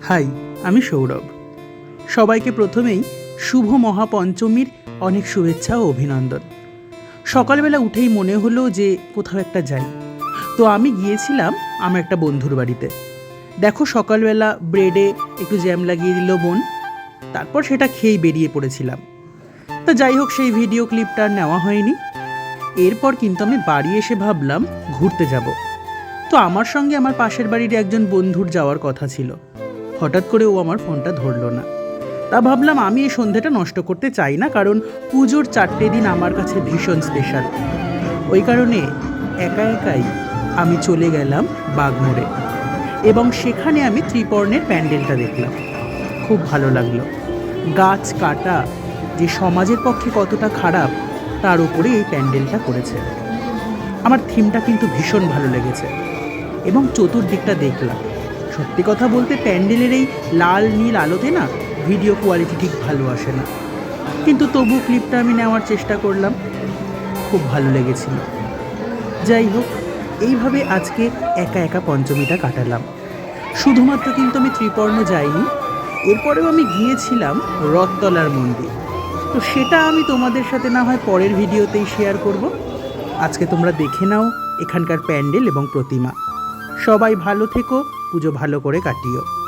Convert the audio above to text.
High, আমি সৌরভ। সবাইকে প্রথমেই শুভ মহাপঞ্চমীর অনেক শুভেচ্ছা ও অভিনন্দন। সকালবেলা উঠেই মনে হলো যে কোথাও একটা যাই। তো আমি গিয়েছিলাম আমার একটা বন্ধুর বাড়িতে। দেখো সকালবেলা ব্রেডে একটু জ্যাম লাগিয়ে দিল বোন। তারপর সেটা খেয়েই বেরিয়ে পড়েছিলাম। তা যাই হোক, সেই ভিডিও ক্লিপটা নেওয়া হয়নি। এরপর কিন্তু আমি বাড়ি এসে ভাবলাম ঘুরতে যাব। তো আমার সঙ্গে আমার পাশের বাড়ির একজন বন্ধুর যাওয়ার কথা ছিল। হঠাৎ করে ও আমার ফোনটা ধরলো না। তা ভাবলাম আমি এই সন্ধ্যাটা নষ্ট করতে চাই না, কারণ পুজোর চারটে দিন আমার কাছে ভীষণ স্পেশাল ওই কারণে একা একাই আমি চলে গেলাম বাগমোড়ে এবং সেখানে আমি ত্রিপর্ণের প্যান্ডেলটা দেখলাম। খুব ভালো লাগল। গাছ কাটা যে সমাজের পক্ষে কতটা খারাপ, তার উপরে এই প্যান্ডেলটা করেছে। আমার থিমটা কিন্তু ভীষণ ভালো লেগেছে এবং চতুর্দিকটা দেখলাম। সত্যি কথা বলতে প্যান্ডেলের এই লাল, নীল আলোতে না ভিডিও কোয়ালিটি ঠিক ভালো আসে না। কিন্তু তবু ক্লিপটা আমি নেওয়ার চেষ্টা করলাম। খুব ভালো লেগেছিল। যাই হোক, এইভাবে আজকে একা একা পঞ্চমীটা কাটালাম। শুধুমাত্র কিন্তু আমি ত্রিপর্ণ যাইনি, এরপরেও আমি গিয়েছিলাম রথতলার মন্দির। তো সেটা আমি তোমাদের সাথে না হয় পরের ভিডিওতেই শেয়ার করব। আজকে তোমরা দেখে নাও এখানকার প্যান্ডেল এবং প্রতিমা। সবাই ভালো থেকো পুজো ভালো করে কাটিও।